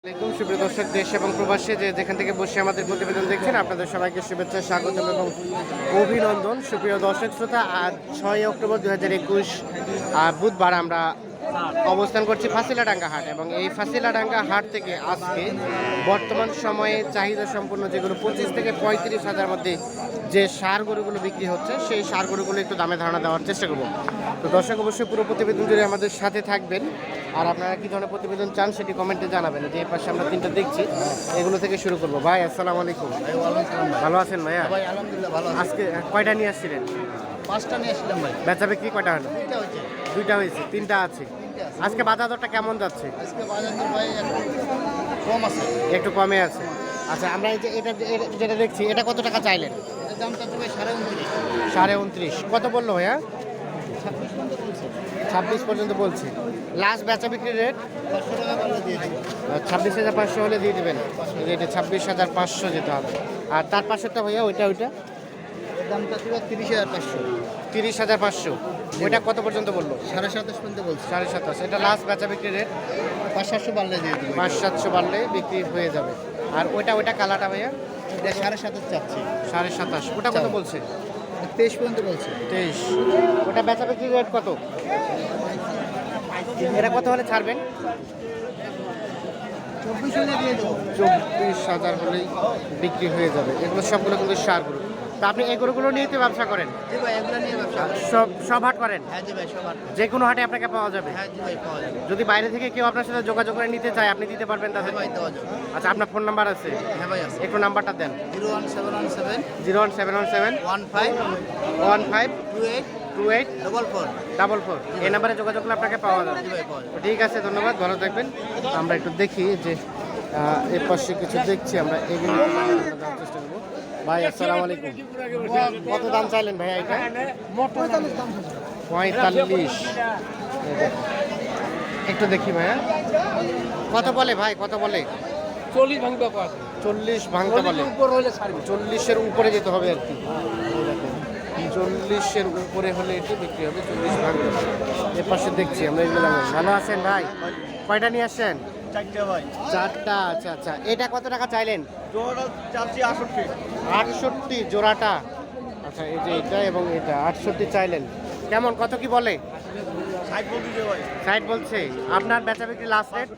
আসসালামাইকুম সুপ্রিয় দর্শক, দেশ এবং প্রবাসী যে যেখান থেকে বসে আমাদের প্রতিবেদন দেখছেন, আপনাদের সবাইকে শুভেচ্ছা স্বাগতম এবং অভিনন্দন। সুপ্রিয় দর্শক, শ্রোতা, আজ ছয় অক্টোবর দু হাজার একুশ বুধবার আমরা অবস্থান করছি ফাঁসিলাডাঙ্গা হাট এবং এই ফাঁসিলাডাঙ্গা হাট থেকে আজকে বর্তমান সময়ে চাহিদা সম্পন্ন যেগুলো পঁচিশ থেকে পঁয়ত্রিশ হাজার মধ্যে যে সার গরুগুলো বিক্রি হচ্ছে, সেই সার গরুগুলো একটু দামে ধারণা দেওয়ার চেষ্টা করব। তো দর্শক, অবশ্যই পুরো প্রতিবেদন জুড়ে আমাদের সাথে থাকবেন। আর আপনারা কি ধরনের প্রতিবেদন চান সেটি কমেন্টে জানাবেন। যে এই পাশে আমরা তিনটা দেখছি এগুলো থেকে শুরু করব। ভাই আসসালামু আলাইকুম। ভালো আছেন ভাইয়া? ভাই আলহামদুলিল্লাহ ভালো আজকে কয়টা নিয়ে আসছিলেন? পাঁচটা নিয়ে আসলাম ভাই। বেচা বিক্রি কয়টা হলো? দুইটা হয়েছে। তিনটা আছে। আজকে বাজার দরটা কেমন যাচ্ছে? আজকে বাজার দর ভাই কম আছে। একটু কমে আছে। আচ্ছা আমরা এই যে এটা যেটা দেখছি এটা কত টাকা চাইলেন? এর দামটা তো ভাই সাড়ে উনত্রিশ। সাড়ে উনত্রিশ। কত বলল ভাইয়া? ছাব্বিশ পর্যন্ত বলছে। ছাব্বিশ পর্যন্ত বলছি। লাস্ট বেচা বিক্রি রেট ছাব্বিশ হাজার পাঁচশো হলে দিয়ে দেবেন। এটা ছাব্বিশ হাজার পাঁচশো যেতে হবে। আর তার পাশেরটা ভাইয়া ওইটা ওইটা? এর দামটা ছিল তিরিশ হাজার পাঁচশো। তিরিশ হাজার পাঁচশো। ওইটা কত পর্যন্ত বলল? সাড়ে সাতাশ পর্যন্ত বলছে। সাড়ে সাতাশ। এটা লাস্ট বেচা বিক্রি রেট পাঁচ সাতশো বাড়লে দিয়ে দেবে পাঁচ সাতশো বাড়লে বিক্রি হয়ে যাবে। আর ওইটা ওইটা কালাটা ভাইয়া? এটা সাড়ে সাতাশ চাচ্ছি। সাড়ে সাতাশ। ওটা কত বলছে? তেইশ পর্যন্ত বলছে। তেইশ। ওটা বেচা বিক্রি রেট কত? এটা কত হলে ছাড়বেন? চব্বিশ হাজার হলেই বিক্রি হয়ে যাবে। এগুলো সবগুলো কিন্তু সার গরু। তা আপনি এই গরুগুলো নিয়ে তো ব্যবসা করেন? জি নিয়ে ব্যবসা সব সব হাট করেন? হ্যাঁ যে কোনো হাটে আপনাকে পাওয়া যাবে? হ্যাঁ ভাই পাওয়া যাবে। যদি বাইরে থেকে কেউ আপনার সাথে যোগাযোগ করে নিতে চায় আপনি দিতে পারবেন তাদের? হ্যাঁ আচ্ছা আপনার ফোন নাম্বার আছে? হ্যাঁ ভাই আছে। একটু নাম্বারটা দেন। Zero one seven one seven zero one seven one seven one five one five two eight two eight double four double four এই নাম্বারে যোগাযোগ করলে আপনাকে পাওয়া যাবে। ঠিক আছে ধন্যবাদ। ভালো থাকবেন। আমরা একটু দেখি যে এর পাশে কিছু দেখছি আমরা এগুলো চেষ্টা করব। ভাই আসসালামু আলাইকুম। কত দাম চাইলেন ভাই এটা? পঁয়তাল্লিশ। একটু দেখি ভাইয়া। কত বলে ভাই কত বলে? চল্লিশ ভাঙতে চল্লিশ ভাঙতে বলে। চল্লিশের উপরে যেতে হবে আর কি। চল্লিশের উপরে হলে এটি বিক্রি হবে চল্লিশ ভাঙতে এর পাশে দেখছি আমরা এগুলো লাগাবো। ভালো আছেন ভাই? কয়টা নিয়ে আসছেন? চারটা আচ্ছা আচ্ছা। এটা কত টাকা চাইলেন? আটষট্টি। জোড়াটা। আচ্ছা এই যে এটা এবং এটা আটষট্টি চাইলেন। কেমন কত কি বলে? সাইড বলছে। আপনার বেচা বিক্রি লাস্ট রেট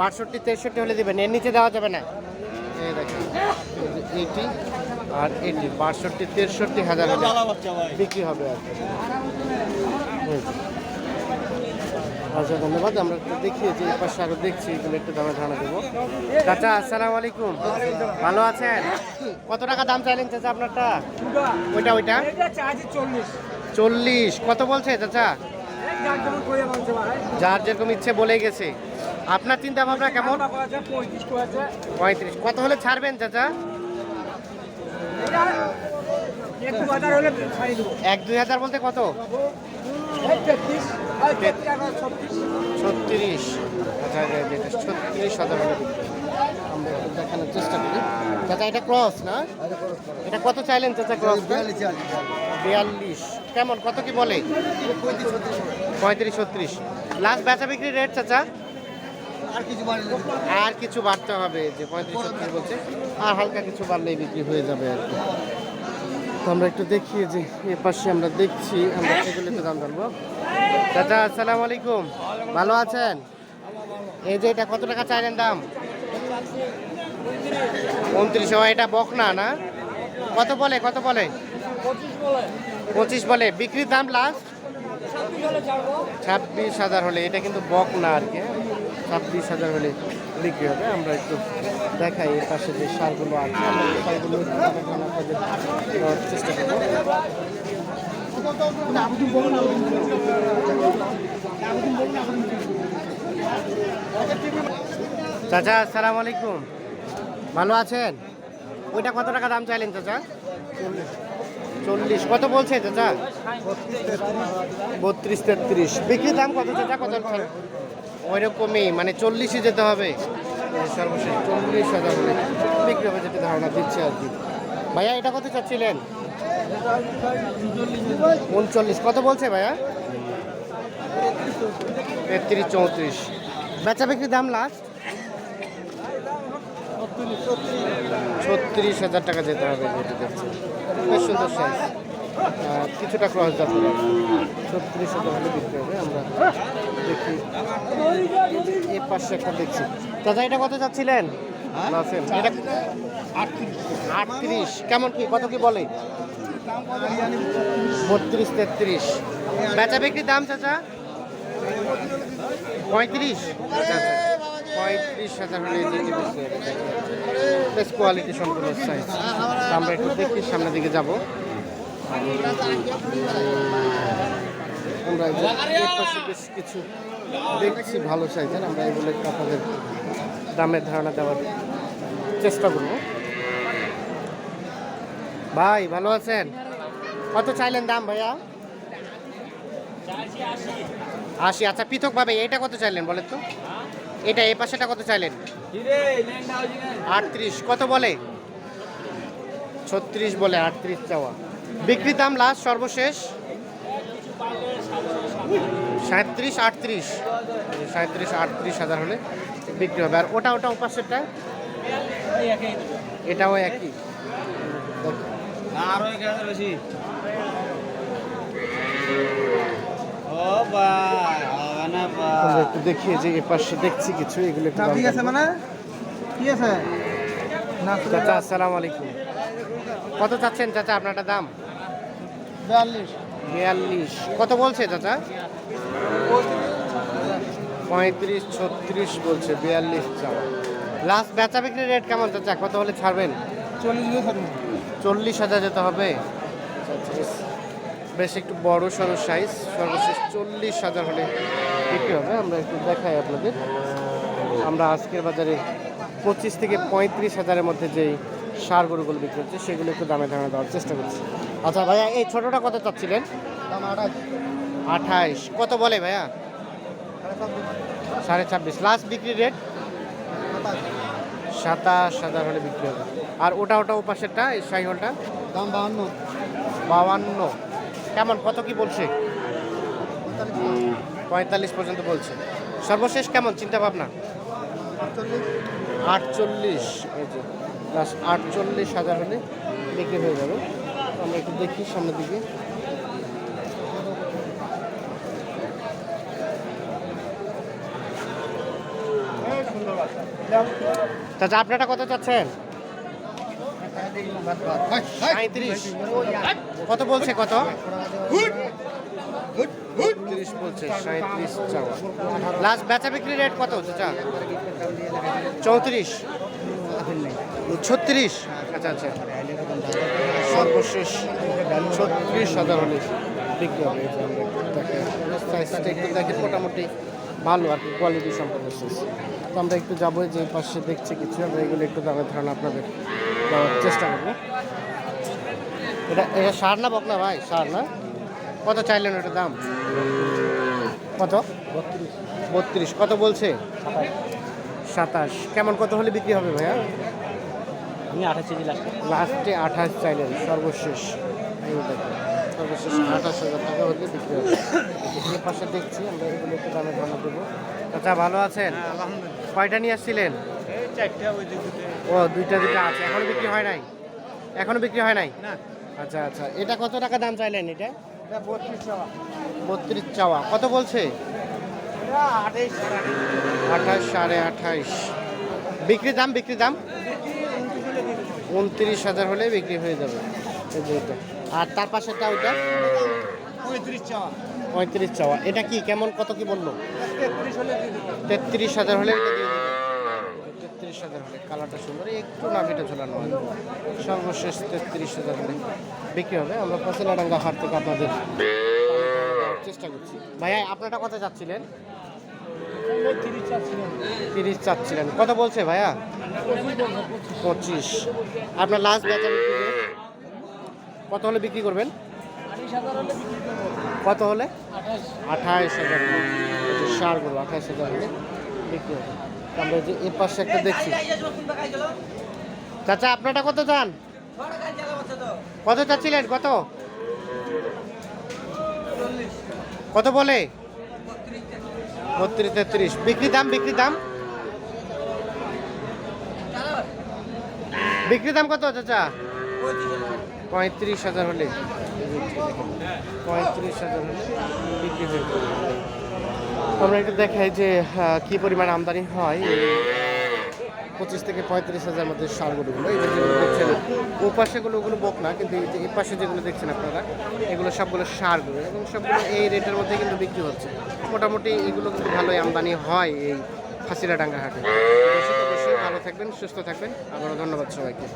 বাষট্টি তেষট্টি হলে দিবেন এর নিচে দেওয়া যাবে না। এই দেখেন এইটি আর এটি বাষট্টি তেষট্টি হাজার বিক্রি হবে আর। আচ্ছা ধন্যবাদ। আমরা একটু দেখিয়ে যে এই পাশে আরও দেখছি এগুলো একটু দামে ধারণা দেবো। চাচা আসসালামু আলাইকুম। ভালো আছেন? কত টাকা দাম চাইলেন চাচা আপনারটা? ওইটা ওইটা? চল্লিশ। কত বলছে চাচা? যার যেরকম ইচ্ছে বলে গেছে। আপনার চিন্তা ভাবনা কেমন পঁয়ত্রিশ। কত হলে ছাড়বেন চাচা এটা একটু বাজার হলে ছাড়ি দেবো এক দুই হাজার বলতে কত? ছত্রিশ। আচ্ছা আচ্ছা, ছত্রিশ হাজার আমরা দেখানোর চেষ্টা করি। চাচা এটা ক্রস না? এটা কত চাইলেন চাচা ক্রস বিয়াল্লিশ কেমন? কত কি বলে? পঁয়ত্রিশ ছত্রিশ। লাস্ট বেচা বিক্রি রেট চাচা? আর কিছু বাড়তে হবে, যে পঁয়ত্রিশ ছত্রিশ বলছে, আর হালকা কিছু বাড়লেই বিক্রি হয়ে যাবে আর কি। তো আমরা একটু দেখি যে এ পাশে আমরা দেখছি, আমরা এগুলো একটু দাম জানব। চাচা, আসসালামু আলাইকুম। ভালো আছেন? এই যে এটা কত টাকা চাইলেন দাম? উনত্রিশ এটা বকনা না? কত বলে কত বলে? পঁচিশ বলে। বিক্রির দাম লাস্ট ছাব্বিশ হাজার হলে, এটা কিন্তু বক না আর কি ছাব্বিশ হাজার হলে বিক্রি হবে। আমরা একটু দেখাই এর পাশে যে সারগুলো আছে। সারগুলো দেওয়ার চেষ্টা করব। চাচা, আসসালামু আলাইকুম। ভালো আছেন? ওইটা কত টাকা দাম চাইলেন চাচা? চল্লিশ। কত বলছে চাচা? বত্রিশ তেত্রিশ। বিক্রির দাম কত চাচা? কত ওই রকমই মানে চল্লিশে যেতে হবে। সর্বশেষ চল্লিশ হাজার হলে বিক্রি হবে যেটা ধারণা দিচ্ছে আর কি। ভাইয়া, এটা কত চাচ্ছিলেন? উনচল্লিশ। কত বলছে ভাইয়া? তেত্রিশ চৌত্রিশ। বেচা বিক্রির দাম লাস্ট ছত্রিশ হাজার টাকা যেতে হবে বেশ সুন্দর সাইজ কিছুটা ক্রস যাতে ছত্রিশ হাজার হলে বিক্রি হবে। আমরা দেখি। এ পাশে একটা দেখছি। দাদা এটা কত চাচ্ছিলেন? আছেন। এটা আটত্রিশ। কেমন কি? কত কি বলে? বত্রিশ তেত্রিশ। বেচা বিক্রির দাম চাচা? পঁয়ত্রিশ? পঁয়ত্রিশ হাজার হলে এই বেশ কোয়ালিটি সম্পূর্ণ সাইজ আমরা একটু দেখি সামনের দিকে যাব। আমরা বেশ কিছু দেখছি ভালো সাইজের, আমরা এগুলো একটু আপনাদের দামের ধারণা দেওয়ার চেষ্টা করব। ভাই, ভালো আছেন? কত চাইলেন দাম ভাইয়া? আশি আচ্ছা পৃথকভাবে এটা কত চাইলেন বলেন তো? এটা এ পাশেটা কত চাইলেন? আটত্রিশ, কত বলে? ছত্রিশ বলে আটত্রিশ চাওয়া। বিক্রি দাম লাস্ট, সর্বশেষ? সাঁত্রিশ আটত্রিশ। সাঁত্রিশ আটত্রিশ হাজার হলে বিক্রি হবে। আর ওটা ওটা ওপাশেরটা? এটাও একই। আরও এক হাজার বেশি। ও ভাই না আমরা একটু দেখিয়ে যে এ পাশে দেখছি কিছু এগুলো একটু ঠিক আছে মানে? ঠিক আছে? না চাচা আসসালামু আলাইকুম। কত চাচ্ছেন চাচা আপনারটা দাম? বিয়াল্লিশ। বিয়াল্লিশ। কত বলছে চাচা? পঁয়ত্রিশ ছত্রিশ বলছে বিয়াল্লিশ চাওয়া। লাস্ট বেচা বিক্রির রেট কেমন চাচা? কত হলে ছাড়বেন? চল্লিশ হাজার যেতে হবে? বেশ- বেশ একটু বড় সড়ো সাইজ সর্বশেষ চল্লিশ হাজার হলে বিক্রি হবে। আমরা একটু দেখাই আপনাদের। আমরা আজকের বাজারে পঁচিশ থেকে পঁয়ত্রিশ হাজারের মধ্যে যেই সার গরুগুলো বিক্রি হচ্ছে সেগুলো একটু দামে দামে দেওয়ার চেষ্টা করছি। আচ্ছা ভাইয়া এই ছোটোটা কত চাচ্ছিলেন? আঠাইশ। কত বলে ভাইয়া? সাড়ে ছাব্বিশ। লাস্ট বিক্রি রেট সাতাশ হাজার হলে বিক্রি হবে। আর ওটা ওটা ওপাশেরটা এই সাই সাইহলটা? দাম বাহান্ন। বাউান্ন কেমন কত কি বলছে? পঁয়তাল্লিশ। পর্যন্ত বলছে। সর্বশেষ কেমন চিন্তা ভাবনা? আটচল্লিশ। আটচল্লিশ হাজার হলে বিক্রি হয়ে যাবে। আমরা একটু দেখি সামনের দিকে। চাচা আপনারটা কত চাচ্ছেন? কত বলছে কত? তিরিশ বলছে সাঁত্রিশ চাওয়া। লাস্ট বেচা বিক্রি রেট কত চাচা? চৌত্রিশ। ছত্রিশ। আচ্ছা আচ্ছা সর্বশেষ ছত্রিশ হাজার হলে বিক্রি হবে। দেখেন সাইজটা একটু দেখেন মোটামুটি ভালো আর কি কোয়ালিটি সম্পর্কে শেষ তো আমরা একটু যাব যে পাশে দেখছি কিছু আমরা এগুলো একটু দামের ধারণা আপনাদের দেওয়ার চেষ্টা করব। এটা এটা সার না বকনা ভাই? সার না? কত চাইলেন ওটার দাম? কত? বত্রিশ। কত বলছে? সাতাশ। কেমন কত হলে বিক্রি হবে ভাইয়া? আমি আঠাশ কেজি লাস্ট লাস্টে আঠাশ চাইলেন সর্বশেষ। সর্বশেষ আঠাশ হাজার টাকা হলে বিক্রি হবে। এর পাশে দেখছি আমরা এগুলো একটু দামে ধারণা দেবো। আচ্ছা ভালো আছেন? কয়টা নিয়ে আসছিলেন? ও দুইটা দুইটা আছে। এখনও বিক্রি হয় নাই? এখনও বিক্রি হয় নাই? আচ্ছা আচ্ছা। এটা কত টাকা দাম চাইলেন এটা? বত্রিশ টাকা বত্রিশ চাওয়া। কত বলছে? আঠাইশ আঠাশ সাড়ে আঠাইশ বিক্রি দাম বিক্রি দাম? উনত্রিশ হাজার হলে বিক্রি হয়ে যাবে। আর তার পাশেরটা ওইটা? পঁয়ত্রিশ চাওয়া। এটা কি? কেমন? কত কি বলল? তেত্রিশ হাজার হলে তেত্রিশ হাজার হলে। কালারটা সুন্দর। একটু নাভিটা ঝোলানো হয়। সর্বশেষ তেত্রিশ হাজার হলে বিক্রি হবে। আমরা ফসলাডাঙ্গা হাট থেকে আপনাদের চেষ্টা করছি। ভাইয়া আপনারটা কত চাচ্ছিলেন তিরিশ চাচ্ছিলেন। কত বলছে ভাইয়া? পঁচিশ আপনার লাস্ট বেচা কত হলে বিক্রি করবেন? আঠাশ কত হলে? আঠাশ। আঠাইশ হাজার। সার করব আঠাইশ হাজার হলে বিক্রি হবে। আমরা যে এর পাশে একটা দেখছি। চাচা আপনারটা কত চান? কত চাচ্ছিলেন? কত? কত বলে? বত্রিশ, তেত্রিশ। বিক্রি দাম বিক্রি দাম? বিক্রি দাম কত, চাচা? পঁয়ত্রিশ হাজার হলে। পঁয়ত্রিশ হাজার হলে বিক্রি হয়ে আমরা একটু দেখাই যে কি পরিমাণ আমদানি হয়। পঁচিশ থেকে পঁয়ত্রিশ হাজার মধ্যে সারগুলোগুলো এই যেগুলো দেখছেন, ও পাশেগুলো ওগুলো বক না, কিন্তু এই পাশে যেগুলো দেখছেন আপনারা, এগুলো সবগুলো সারগুলো এবং সবগুলো এই রেটের মধ্যে কিন্তু বিক্রি হচ্ছে। মোটামুটি এগুলো কিন্তু ভালোই আমদানি হয় এই ফাঁসিরা ডাঙ্গা হাটে ভালো থাকবেন, সুস্থ থাকবেন। আবারও ধন্যবাদ সবাইকে।